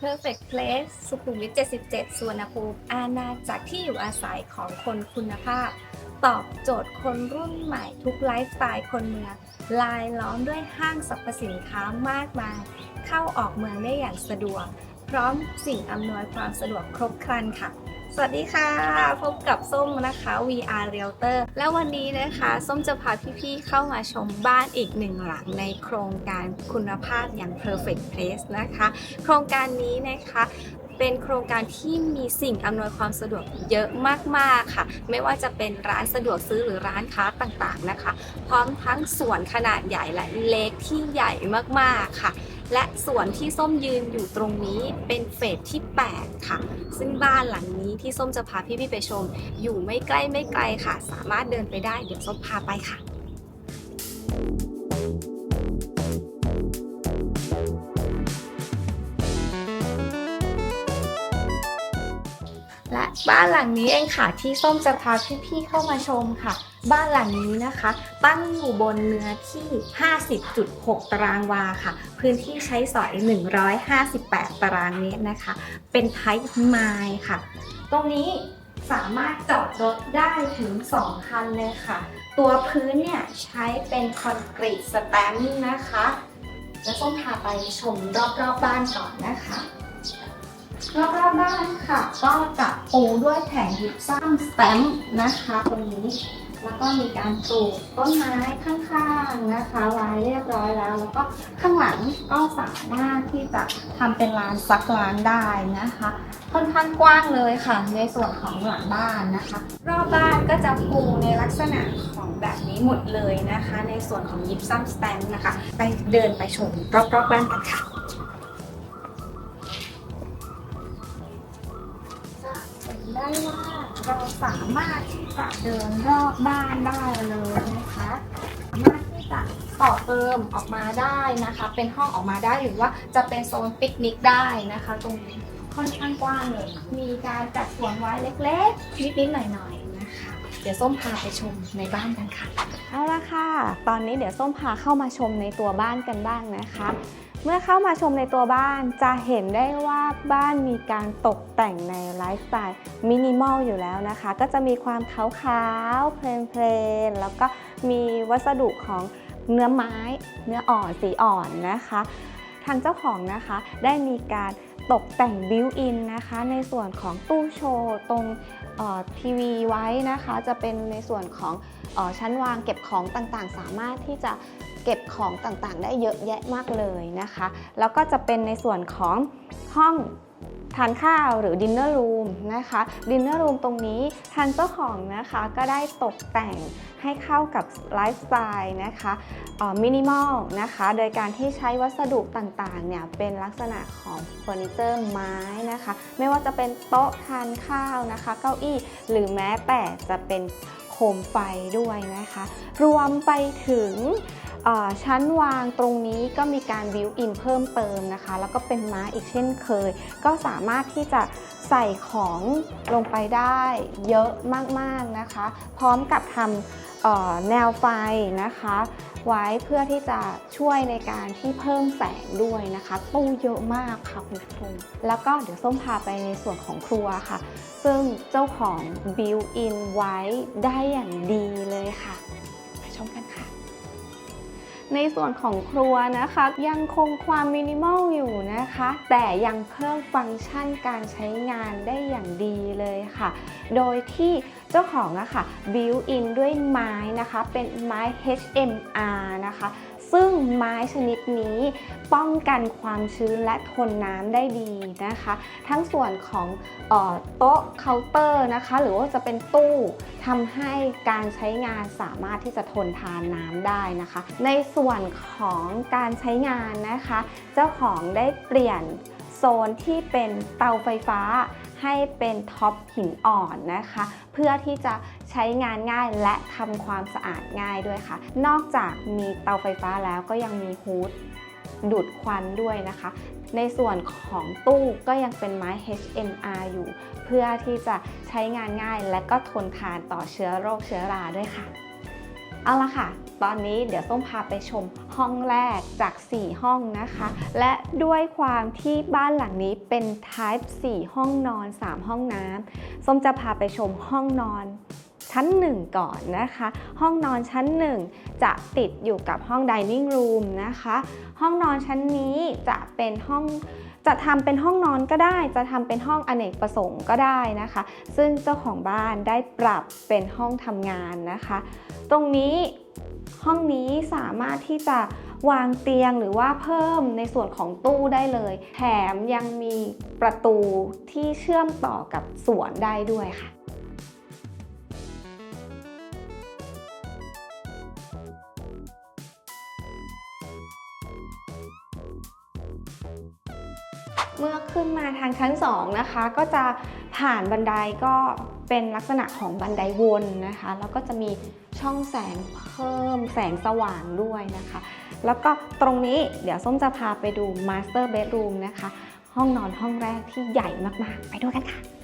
Perfect Place สุขุมวิท 77สุวรรณภูมิอาณาจักรที่อยู่อาศัยของคนคุณภาพ ตอบโจทย์คนรุ่นใหม่ทุกไลฟ์สไตล์คนเมือง ลายล้อมด้วยห้างสรรพสินค้ามากมาย เข้าออกเมืองได้อย่างสะดวก พร้อมสิ่งอำนวยความสะดวกครบครันค่ะ สวัสดีค่ะ พบกับส้มนะคะ VR Realtor และวันนี้นะคะ ส้มจะพาพี่ๆเข้ามาชมบ้านอีกหนึ่งหลังในโครงการคุณภาพอย่าง Perfect Place นะคะ โครงการนี้นะคะเป็นโครงการที่มีสิ่งอำนวยความสะดวกเยอะมากๆค่ะ ไม่ว่าจะเป็นร้านสะดวกซื้อหรือร้านค้าต่างๆนะคะ พร้อมทั้งสวนขนาดใหญ่และเล็กที่ใหญ่มากๆค่ะ และส่วนที่ส้มยืนอยู่ตรงนี้เป็นเฟสที่ 8 ค่ะ ซึ่งบ้านหลังนี้ที่ส้มจะพาพี่ ๆ ไปชม อยู่ไม่ใกล้ไม่ไกลค่ะ สามารถเดินไปได้เดี๋ยวส้มพาไปค่ะและบ้านหลังนี้เองค่ะที่ส้มจะพาพี่ๆเข้ามาชมค่ะ บ้านหลังนี้นะคะ ตั้งอยู่บนเนื้อที่ 50.6 ตารางวาค่ะ พื้นที่ใช้สอย 158 ตารางเมตรนะคะ เป็นไทป์ไม้ค่ะ ตรงนี้สามารถจอดรถได้ถึง 2 คันเลยค่ะ ตัวพื้นเนี่ยใช้เป็นคอนกรีตสแตมป์นะคะจะส้มพาไปชมรอบๆบบ้านก่อนนะคะรอบๆบบ้านค่ะ ก็จะปูด้วยแผงยิปซัมสแตมป์นะคะตรงนี้ แล้วก็มีการปลูกต้นไม้ข้างๆนะคะไว้เรียบร้อยแล้ว แล้วก็ข้างหลังก็สามารถที่จะทำเป็นลานซักล้างได้นะคะ ค่อนข้างกว้างเลยค่ะ ในส่วนของหลังบ้านนะคะ รอบบ้านก็จะปูในลักษณะของแบบนี้หมดเลยนะคะ ในส่วนของยิปซัมสแตมป์นะคะ ไปเดินไปชมรอบๆบ้านกันค่ะได้ว่า เราสามารถที่จะเดินรอบบ้านได้เลยนะคะสามารถที่จะต่อเติมออกมาได้นะคะ เป็นห้องออกมาได้หรือว่าจะเป็นโซนปิกนิกได้นะคะ ตรงนี้ค่อนข้างกว้างเลย มีการจัดสวนไว้เล็กๆนิดๆหน่อยๆนะคะ เดี๋ยวส้มพาไปชมในบ้านกันค่ะ เอาละค่ะ ตอนนี้เดี๋ยวส้มพาเข้ามาชมในตัวบ้านกันบ้างนะคะ เมื่อเข้ามาชมในตัวบ้านจะเห็นได้ว่าบ้านมีการตกแต่งในไลฟ์สไตล์มินิมอลอยู่แล้วนะคะ ก็จะมีความขาวๆ เพลนๆ แล้วก็มีวัสดุของเนื้อไม้ เนื้ออ่อนสีอ่อนนะคะ ทางเจ้าของนะคะได้มีการตกแต่งบิวอินนะคะ ในส่วนของตู้โชว์ตรงทีวีไว้นะคะ จะเป็นในส่วนของออชั้นวางเก็บของต่างๆ สามารถที่จะ เก็บของต่างๆ ได้เยอะแยะมากเลยนะคะ แล้วก็จะเป็นในส่วนของห้องทานข้าวหรือดินเนอร์รูมนะคะดินเนอร์รูมตรงนี้ทางเจ้าของนะคะก็ได้ตกแต่งให้เข้ากับไลฟ์สไตล์นะคะมินิมอลนะคะ โดยการที่ใช้วัสดุต่างๆเนี่ยเป็นลักษณะของเฟอร์นิเจอร์ไม้นะคะ ไม่ว่าจะเป็นโต๊ะทานข้าวนะคะ เก้าอี้หรือแม้แต่จะเป็น คมไฟด้วยนะคะ รวมไปถึงชั้นวางตรงนี้ก็มีการวิวอินเพิ่มเติมนะคะ แล้วก็เป็นม้าอีกเช่นเคย ก็สามารถที่จะใส่ของลงไปได้เยอะมากๆนะคะ พร้อมกับทำ แนวไฟนะคะ ไว้เพื่อที่จะช่วยในการที่เพิ่มแสงด้วยนะคะ ตู้เยอะมากค่ะคุณผู้ชมแล้วก็เดี๋ยวส้มพาไปในส่วนของครัวค่ะ ซึ่งเจ้าของบิวอินไว้ได้อย่างดีเลยค่ะ ในส่วนของครัวนะคะ ยังคงความมินิมอลอยู่นะคะ แต่ยังเพิ่มฟังก์ชันการใช้งานได้อย่างดีเลยค่ะ โดยที่เจ้าของอะค่ะบิวอินด้วยไม้นะคะ เป็นไม้ HMR นะคะ ซึ่งไม้ชนิดนี้ป้องกันความชื้นและทนน้ำได้ดีนะคะ ทั้งส่วนของออโต๊ะเคาน์เตอร์นะคะ หรือว่าจะเป็นตู้ทำให้การใช้งานสามารถที่จะทนทานน้ำได้นะคะ ในส่วนของการใช้งานนะคะ เจ้าของได้เปลี่ยนโซนที่เป็นเตาไฟฟ้า ให้เป็นท็อปหินอ่อนนะคะ เพื่อที่จะใช้งานง่ายและทำความสะอาดง่ายด้วยค่ะ นอกจากมีเตาไฟฟ้าแล้วก็ยังมีฮูดดูดควันด้วยนะคะ ในส่วนของตู้ก็ยังเป็นไม้ HMR อยู่ เพื่อที่จะใช้งานง่ายและก็ทนทานต่อเชื้อโรคเชื้อราด้วยค่ะ เอาละค่ะ ตอนนี้เดี๋ยวส้มพาไปชมห้องแรกจาก 4 ห้องนะคะ และด้วยความที่บ้านหลังนี้เป็น type 4 ห้องนอน 3 ห้องน้ำส้มจะพาไปชมห้องนอนชั้น 1 ก่อนนะคะ ห้องนอนชั้น 1 จะติดอยู่กับห้อง dining room นะคะ ห้องนอนชั้นนี้จะเป็นห้อง จะทำเป็นห้องนอนก็ได้ จะทำเป็นห้องอเนกประสงค์ก็ได้นะคะ ซึ่งเจ้าของบ้านได้ปรับเป็นห้องทำงานนะคะ ตรงนี้ห้องนี้สามารถที่จะวางเตียงหรือว่าเพิ่มในส่วนของตู้ได้เลย แถมยังมีประตูที่เชื่อมต่อกับสวนได้ด้วยค่ะ ขึ้นมาทางชั้น 2 นะคะ ก็จะผ่านบันไดก็เป็นลักษณะของบันไดวนนะคะ แล้วก็จะมีช่องแสงเพิ่มแสงสว่างด้วยนะคะ แล้วก็ตรงนี้เดี๋ยวส้มจะพาไปดู Master Bedroom นะคะ ห้องนอนห้องแรกที่ใหญ่มากๆ ไปดูกันค่ะ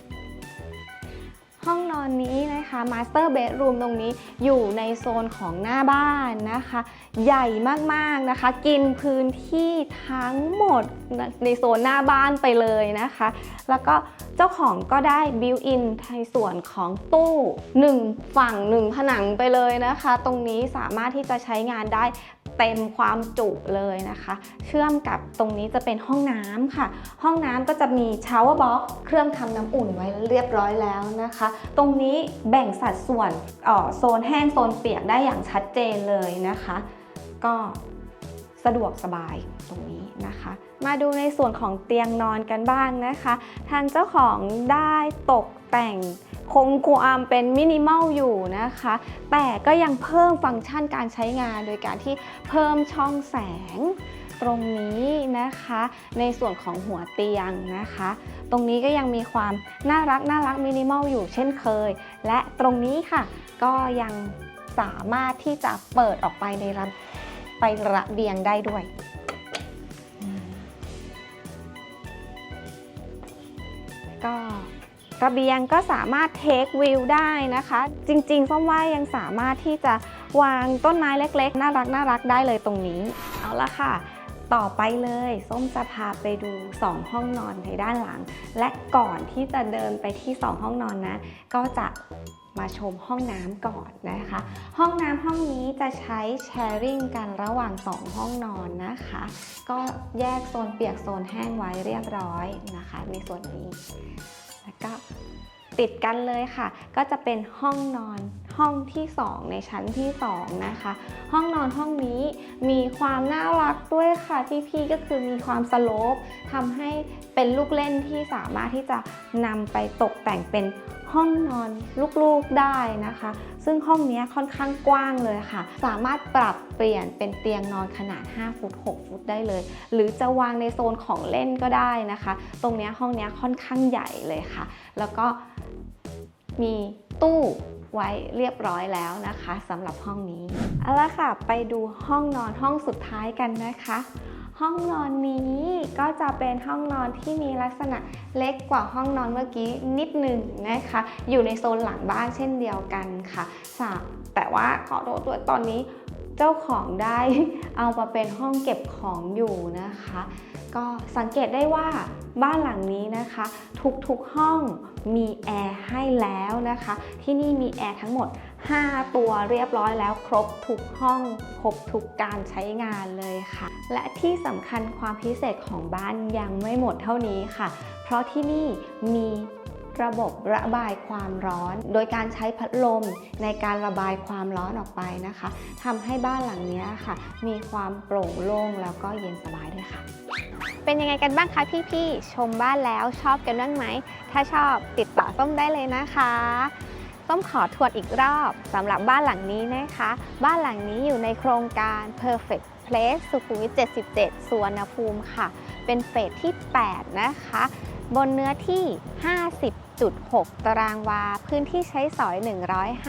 ห้องนอนนี้นะคะ Master Bedroom ตรงนี้อยู่ในโซนของหน้าบ้านนะคะ ใหญ่มากๆนะคะ กินพื้นที่ทั้งหมดในโซนหน้าบ้านไปเลยนะคะ แล้วก็เจ้าของก็ได้บิวอินในส่วนของตู้ 1 ฝั่ง 1 ผนังไปเลยนะคะ ตรงนี้สามารถที่จะใช้งานได้ เต็มความจุเลยนะคะ เชื่อมกับตรงนี้จะเป็นห้องน้ำค่ะ ห้องน้ำก็จะมีชาวเวอร์บ็อกเครื่องทำน้ำอุ่นไว้เรียบร้อยแล้วนะคะ ตรงนี้แบ่งสัดส่วนออโซนแห้งโซนเปียกได้อย่างชัดเจนเลยนะคะ ก็ สะดวกสบายตรงนี้นะคะ มาดูในส่วนของเตียงนอนกันบ้างนะคะ ทางเจ้าของได้ตกแต่งคงความเป็นมินิมอลอยู่นะคะ แต่ก็ยังเพิ่มฟังก์ชันการใช้งานโดยการที่เพิ่มช่องแสงตรงนี้นะคะ ในส่วนของหัวเตียงนะคะ ตรงนี้ก็ยังมีความน่ารักน่ารักมินิมอลอยู่เช่นเคย และตรงนี้ค่ะ ก็ยังสามารถที่จะเปิดออกไปในระ ไประเบียงได้ด้วย ก็ระเบียงก็สามารถเทควิวได้นะคะ จริงๆส้มว่ายังสามารถที่จะวางต้นไม้เล็กๆ น่ารักน่ารักได้เลยตรงนี้ เอาละค่ะ ต่อไปเลย ส้มจะพาไปดู 2 ห้องนอนในด้านหลัง และก่อนที่จะเดินไปที่ 2 ห้องนอนนะ ก็จะ มาชมห้องน้ำก่อนนะคะ ห้องน้ำห้องนี้จะใช้แชร์ริ่งกันระหว่าง2ห้องนอนนะคะ ก็แยกโซนเปียกโซนแห้งไว้เรียบร้อยนะคะ ในส่วนนี้ แล้วก็ติดกันเลยค่ะ ก็จะเป็นห้องนอน ห้องที่ 2 ในชั้นที่ 2 นะคะ ห้องนอนห้องนี้มีความน่ารักด้วยค่ะที่พี่ก็คือมีความสโลปทำให้เป็นลูกเล่นที่สามารถที่จะนำไปตกแต่งเป็นห้องนอนลูกๆได้นะคะ ซึ่งห้องนี้ค่อนข้างกว้างเลยค่ะ สามารถปรับเปลี่ยนเป็นเตียงนอนขนาด 5 ฟุต 6 ฟุตได้เลย หรือจะวางในโซนของเล่นก็ได้นะคะ ตรงนี้ห้องนี้ค่อนข้างใหญ่เลยค่ะ แล้วก็มี ตู้ไว้เรียบร้อยแล้วนะคะสำหรับห้องนี้เอาละค่ะ ไปดูห้องนอนห้องสุดท้ายกันนะคะ ห้องนอนนี้ก็จะเป็นห้องนอนที่มีลักษณะเล็กกว่าห้องนอนเมื่อกี้นิดหนึ่งนะคะ อยู่ในโซนหลังบ้านเช่นเดียวกันค่ะแต่ว่าขอโทษด้วยตอนนี้เจ้าของได้เอามาเป็นห้องเก็บของอยู่นะคะ ก็สังเกตได้ว่าบ้านหลังนี้นะคะ ทุกๆห้องมีแอร์ให้แล้วนะคะ ที่นี่มีแอร์ทั้งหมด 5 ตัวเรียบร้อยแล้วครบทุกห้อง ครบทุกการใช้งานเลยค่ะ และที่สำคัญความพิเศษของบ้านยังไม่หมดเท่านี้ค่ะ เพราะที่นี่มี ระบบระบายความร้อน โดยการใช้พัดลมในการระบายความร้อนออกไปนะคะทำให้บ้านหลังนี้ค่ะ มีความโปร่งโล่งแล้วก็เย็นสบายด้วยค่ะ เป็นยังไงกันบ้างคะพี่ๆ ชมบ้านแล้วชอบกันบ้างไหม ถ้าชอบติดต่อส้มได้เลยนะคะส้มขอทวนอีกรอบสำหรับบ้านหลังนี้นะคะ บ้านหลังนี้อยู่ในโครงการ Perfect Place สุขุมวิท 77 สวรรณภูมิค่ะ เป็นเฟสที่ 8 นะคะ บนเนื้อที่ 50 50.6 ตารางวา พื้นที่ใช้สอย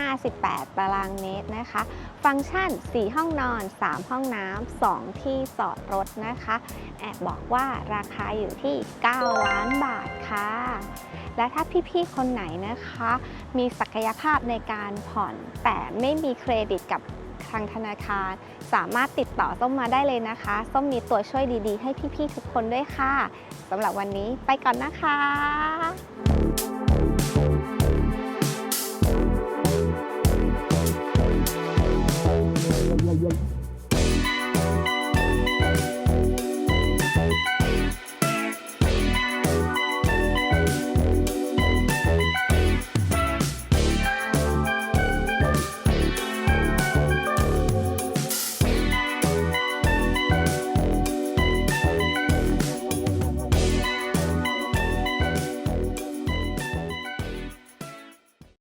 158 ตารางเมตรนะคะ ฟังก์ชัน 4 ห้องนอน 3 ห้องน้ำ 2 ที่จอดรถนะคะ แอบบอกว่าราคาอยู่ที่ 9 ล้านบาทค่ะ และถ้าพี่ๆ คนไหนนะคะ มีศักยภาพในการผ่อน แต่ไม่มีเครดิตกับทางธนาคาร สามารถติดต่อส้มมาได้เลยนะคะ ส้มมีตัวช่วยดีๆ ให้พี่ๆ ทุกคนด้วยค่ะสำหรับวันนี้ไปก่อนนะคะ vlog.